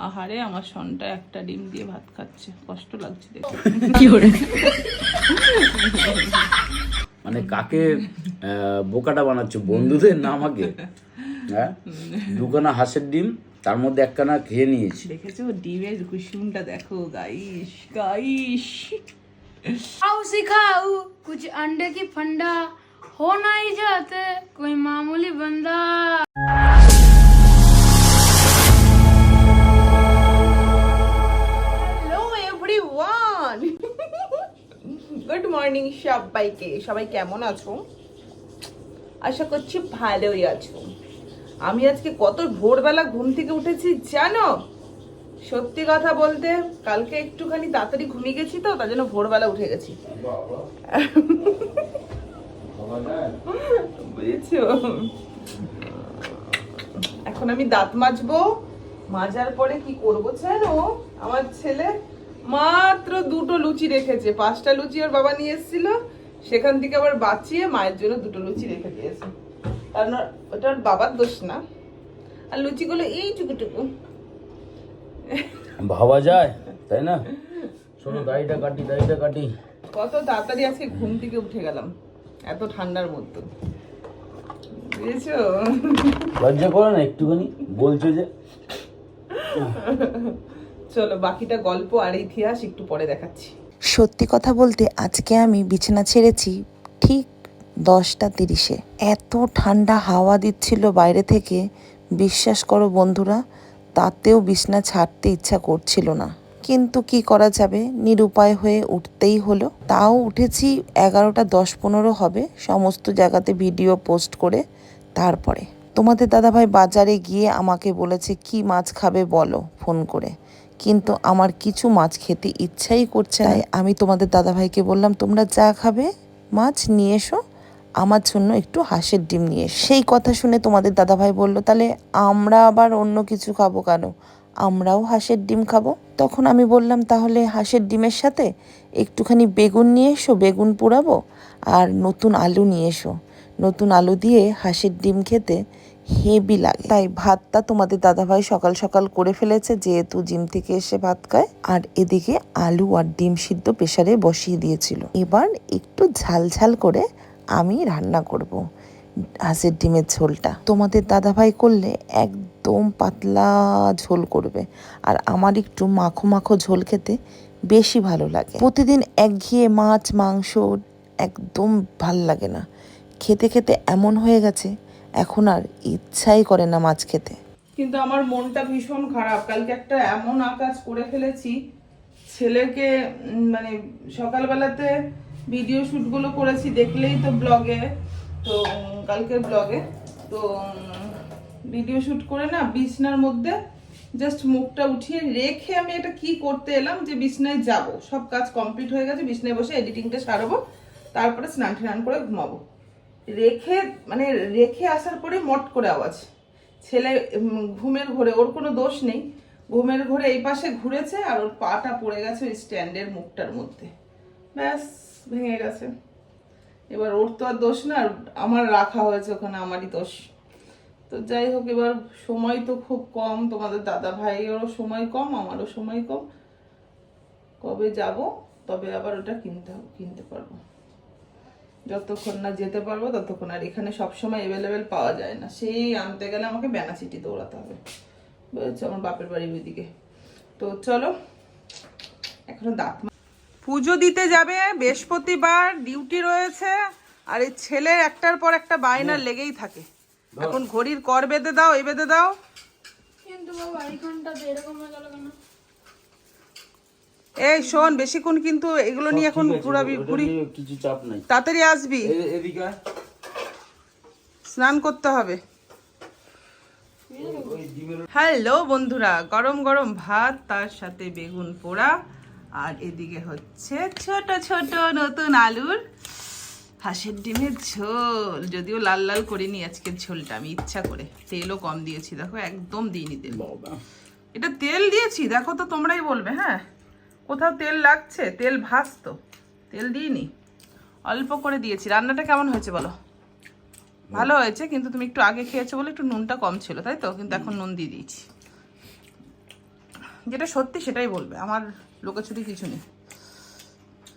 আহারে আমার সনটা একটা ডিম দিয়ে ভাত খাচ্ছে কষ্ট লাগছে দেখে মানে কাকে আহ, বোকাটা বানাচ্ছ বন্ধুদের না আমাকে হ্যাঁ দুখানা হাঁসের ডিম তার মধ্যে একখানা খেয়ে নিয়েছি দেখেছো ডিমের কুসুমটা দেখো গাইস গাইস आओ सिखाओ कुछ अंडे की फंडा हो नहीं जाते कोई मामूली बंदा মর্নিং সবাইকে। সবাই কেমন আছো? আশা করছি ভালোই আছো। আমি আজকে কত ভোরবেলা ঘুম থেকে উঠেছি জানো? সত্যি কথা বলতে কালকে একটুখানি তাড়াতাড়ি ঘুমিয়ে গেছি তো তার জন্য ভোরবেলা উঠে গেছি। বুঝেছ? এখন আমি দাঁত মাজবো মাজার পরে কি করব জানো? আমার ছেলে মাত্র দুটো লুচি রেখেছে। পাঁচটা লুচি ওর বাবা নিয়ে এসেছিল সেখান থেকে আবার বাঁচিয়ে মায়ের জন্য দুটো লুচি রেখে দিয়েছে। কারণ ওটা ওর বাবার দোষ না। আর লুচিগুলো এই টুকুটুকু। ভাবা যায় তাই না? শোনো দাড়িটা কাটি দাড়িটা কাটি। কত তাড়াতাড়ি আজকে ঘুম থেকে উঠে গেলাম। এত ঠান্ডার মধ্যে। বুঝেছ? লজ্জা করো না একটুখানি বলছো যে। চলো, বাকিটা গল্প আর ইতিহাস একটু পরে দেখাচ্ছি। সত্যি কথা বলতে আজকে আমি বিছানা ছেড়েছি ঠিক দশটা তিরিশে। এত ঠান্ডা হাওয়া দিচ্ছিল বাইরে থেকে, বিশ্বাস করো বন্ধুরা, তাতেও বিছনা ছাড়তে ইচ্ছা করছিল না। কিন্তু কি করা যাবে? নিরুপায় হয়ে উঠতেই হলো। তাও উঠেছি এগারোটা দশ পনেরো হবে, সমস্ত জায়গাতে ভিডিও পোস্ট করে তারপরে। তোমাদের দাদাভাই বাজারে গিয়ে আমাকে বলেছে, কি মাছ খাবে বলো? ফোন করে। কিন্তু আমার কিছু মাছ খেতে ইচ্ছাই করছে না। আমি তোমাদের দাদাভাইকে বললাম, তোমরা যা খাবে, মাছ নিয়ে এসো আমার জন্য একটু হাঁসের ডিম নিয়ে। সেই কথা শুনে তোমাদের দাদাভাই বলল, তাহলে আমরা আবার অন্য কিছু খাব কেন আমরাও হাঁসের ডিম খাব তখন আমি বললাম, তাহলে হাঁসের ডিমের সাথে একটুখানি বেগুন নিয়ে এসো, বেগুন পোড়াবো, আর নতুন আলু নিয়ে এসো নতুন আলু দিয়ে হাঁসের ডিম খেতে হেভি লাগে। তাই ভাতটা তোমাদের দাদাভাই সকাল সকাল করে ফেলেছে, যেহেতু জিম থেকে এসে ভাত খায়। আর এদিকে আলু আর ডিম সিদ্ধ প্রেসারে বসিয়ে দিয়েছিল। এবার একটু ঝাল ঝাল করে আমি রান্না করব হাঁসের ডিমের ঝোলটা। তোমাদের দাদাভাই করলে একদম পাতলা ঝোল করবে। আর আমার একটু মাখো মাখো ঝোল খেতে বেশি ভালো লাগে। প্রতিদিন একঘেয়ে মাছ, মাংস একদম ভালো লাগে না। খেতে খেতে এমন হয়ে গেছে এখন আর ইচ্ছাই করে না মাছ খেতে। কিন্তু আমার মনটা ভীষণ খারাপ। কালকে একটা এমন আকাশ করে ফেলেছি, ছেলেকে মানে সকালবেলাতে ভিডিও শ্যুটগুলো করেছি দেখলেই তো ব্লগে তো কালকের ব্লগে তো ভিডিও শ্যুট করে না বিছনার মধ্যে জাস্ট মুখটা উঠিয়ে রেখে আমি এটা কি করতে এলাম যে বিছনায় যাব। সব কাজ কমপ্লিট হয়ে গেছে, বিছনায় বসে এডিটিংটা সারাবো, তারপরে স্নান টান করে ঘুমাবো। রেখে মানে রেখে আসার পরে মট করে আওয়াজ। ছেলে ঘুমের ঘরে, ওর কোনো দোষ নেই। ঘুমের ঘরে এই পাশে ঘুরেছে আর ওর পাটা পড়ে গেছে ওই স্ট্যান্ডের মুখটার মধ্যে। ব্যাস, ভেঙে গেছে। এবার ওর তো আর দোষ না আমার রাখা হয়েছে ওখানে, আমারই দোষ। তো যাই হোক, এবার সময় তো খুব কম, তোমাদের দাদা ভাইয়েরও সময় কম, আমারও সময় কম। কবে যাব, তবে আবার ওটা কিনতে কিনতে পারব। যতক্ষণ না যেতে পারব ততক্ষণ আর এখানে সবসময় অ্যাভেলেবেল পাওয়া যায় না। সেই আনতে গেলে আমাকে বেনাচিটি দৌড়াতে হবে। বুঝেছ? আমার বাপের বাড়ির ওইদিকে। তো চলো এখনও দাঁত পুজো দিতে যাবে বৃহস্পতিবার ডিউটি রয়েছে আর এই ছেলের একটার পর একটা বায়না লেগেই থাকে। এখন ঘড়ির কর বেঁধে দাও এই বেঁধে দাও। কিন্তু বাবা এই ঘন্টাতে এরকম হয়ে গেল কেন? এই শোন বেশিক্ষণ কিন্তু এগুলো নিয়ে এখন ঘুরাবি ঘুরি। কিছু চাপ নাই। তাড়াতাড়ি আসবি। এদিকে স্নান করতে হবে। হ্যালো বন্ধুরা গরম গরম ভাত তার সাথে বেগুন পোড়া আর এদিকে হচ্ছে ছোট ছোট নতুন আলুর হাঁসের ডিমের ঝোল। যদিও লাল লাল করিনি আজকের ঝোলটা আমি ইচ্ছা করে। তেলও কম দিয়েছি দেখো একদম দিইনি তেল। এটা তেল দিয়েছি দেখো তো তোমরাই বলবে হ্যাঁ? কোথাও তেল লাগছে? তেল ভাসতো তেল দিইনি। অল্প করে দিয়েছি। রান্নাটা কেমন হয়েছে বলো? ভালো হয়েছে কিন্তু তুমি একটু আগে খেয়েছো বলে একটু নুনটা কম ছিল তাই তো? কিন্তু এখন নুন দিয়ে দিয়েছি। যেটা সত্যি সেটাই বলবে। আমার লোকাছুটি কিছু নেই।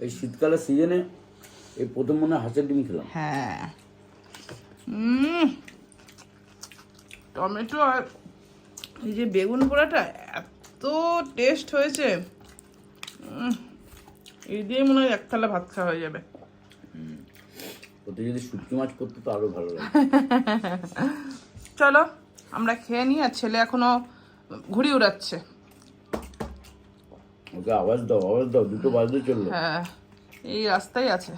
এই শীতকালের সিজনে এই প্রথম মনে হাঁসের ডিম খেলাম। হ্যাঁ। টমেটো আর এই যে বেগুন পোড়াটা এত টেস্ট হয়েছে। এই দিয়ে মনে হয় এক থালা ভাত খাওয়া হয়ে যাবে। ওতে যদি শুটকি মাছ করতে তো আরও ভালো লাগে চলো আমরা খেয়ে নিই আর ছেলে এখনও ঘুড়ি উড়াচ্ছে। ওকে আওয়াজ দাও আওয়াজ দাও দুটো বাজতে চলল। হ্যাঁ এই রাস্তায় আছে।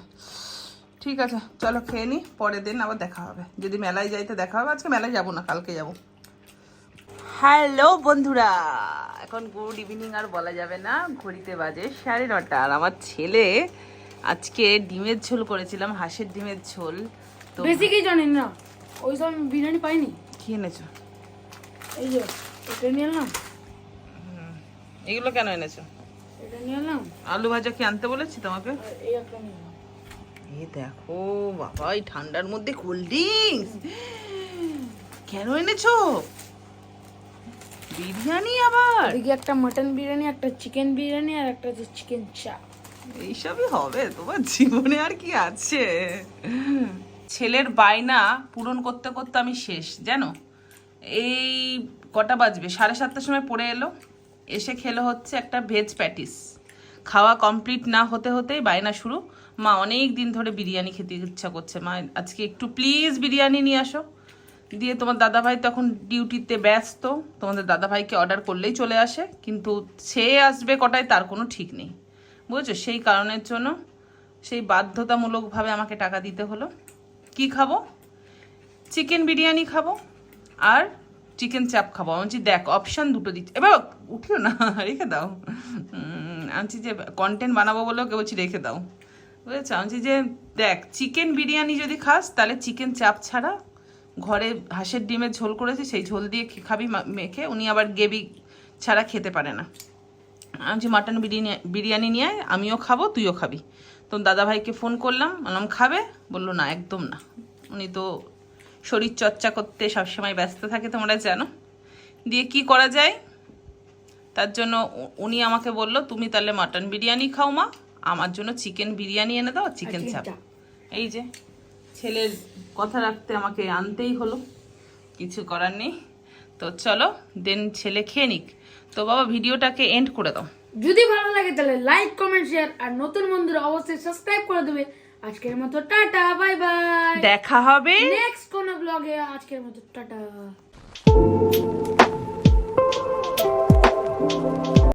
ঠিক আছে চলো খেয়ে নিই পরের দিন আবার দেখা হবে। যদি মেলায় যাইতে দেখা হবে আজকে মেলায় যাব না কালকে যাব। হ্যালো বন্ধুরা। এখন গুড ইভিনিং আর বলা যাবে না ঘড়িতে বাজে সাড়ে নটা। আর আমার ছেলে আজকে ডিমের ঝোল করেছিলাম হাঁসের ডিমের ঝোল। তো বেশি কি জানি না? ওই সব বিরিয়ানি পাইনি। কি এনেছো? এই যে এটা নিয়ে এলাম। এগুলো কেন এনেছো? এটা নিয়ে এলাম। আলু ভাজা কি আনতে বলেছি তোমাকে? এই একটা নিয়ে এই দেখো বাবা এই ঠান্ডার মধ্যে কোল্ড ড্রিঙ্কস। কেন এনেছো? বিরিয়ানি আবার? এদিকে একটা মাটন বিরিয়ানি একটা চিকেন বিরিয়ানি আর একটা হচ্ছে চিকেন চাপ এইসবই হবে তোমার জীবনে আর কি আছে? ছেলের বায়না পূরণ করতে করতে আমি শেষ জানো? এই কটা বাজবে? সাড়ে সাতটার সময় পড়ে এলো এসে খেলো হচ্ছে একটা ভেজ প্যাটিস খাওয়া কমপ্লিট না হতে হতেই বায়না শুরু। মা অনেক দিন ধরে বিরিয়ানি খেতে ইচ্ছা করছে। মা আজকে একটু প্লিজ বিরিয়ানি নিয়ে আসো। দিয়ে তোমার দাদাভাই তখন ডিউটিতে ব্যস্ত। তোমাদের দাদাভাইকে অর্ডার করলেই চলে আসে, কিন্তু সে আসবে কটায় তার কোনো ঠিক নেই। বুঝেছ? সেই কারণের জন্য সেই বাধ্যতামূলকভাবে আমাকে টাকা দিতে হলো। কি খাব? চিকেন বিরিয়ানি খাব আর চিকেন চাপ খাব। আমি বলছি, দেখ অপশান দুটো দিচ্ছি। এবার উঠিও না, রেখে দাও। আমি যে কন্টেন্ট বানাবো বলেও কে বলছি, রেখে দাও। বুঝেছ? আমি যে, দেখ চিকেন বিরিয়ানি যদি খাস, তাহলে চিকেন চাপ ছাড়া ঘরে হাঁসের ডিমের ঝোল করেছি সেই ঝোল দিয়ে খাবি মা- মেখে উনি আবার গেবি ছাড়া খেতে পারে না। আমি যে মাটন বিরিয়ানি বিরিয়ানি নিয়ে আমিও খাব তুইও খাবি। তো দাদাভাইকে ফোন করলাম বললাম খাবে? বলল না একদম না। উনি তো শরীর চর্চা করতে সবসময় ব্যস্ত থাকে তোমরা জানো। দিয়ে কি করা যায়? তার জন্য উনি আমাকে বলল তুমি তাহলে মাটন বিরিয়ানি খাও মা আমার জন্য চিকেন বিরিয়ানি এনে দাও চিকেন চাপ। এই যে ছেলের কথা রাখতে আমাকে আনতেই হলো। কিছু করার নেই। তো চলো দেন ছেলে খেয়ে নিক। তো বাবা ভিডিওটাকে এন্ড করে দাও। যদি ভালো লাগে তাহলে লাইক কমেন্ট শেয়ার আর নতুন বন্ধুরা অবশ্যই সাবস্ক্রাইব করে দেবে। আজকের মতো টাটা বাই বাই দেখা হবে। নেক্সট কোন ব্লগে আজকের মতো টাটা।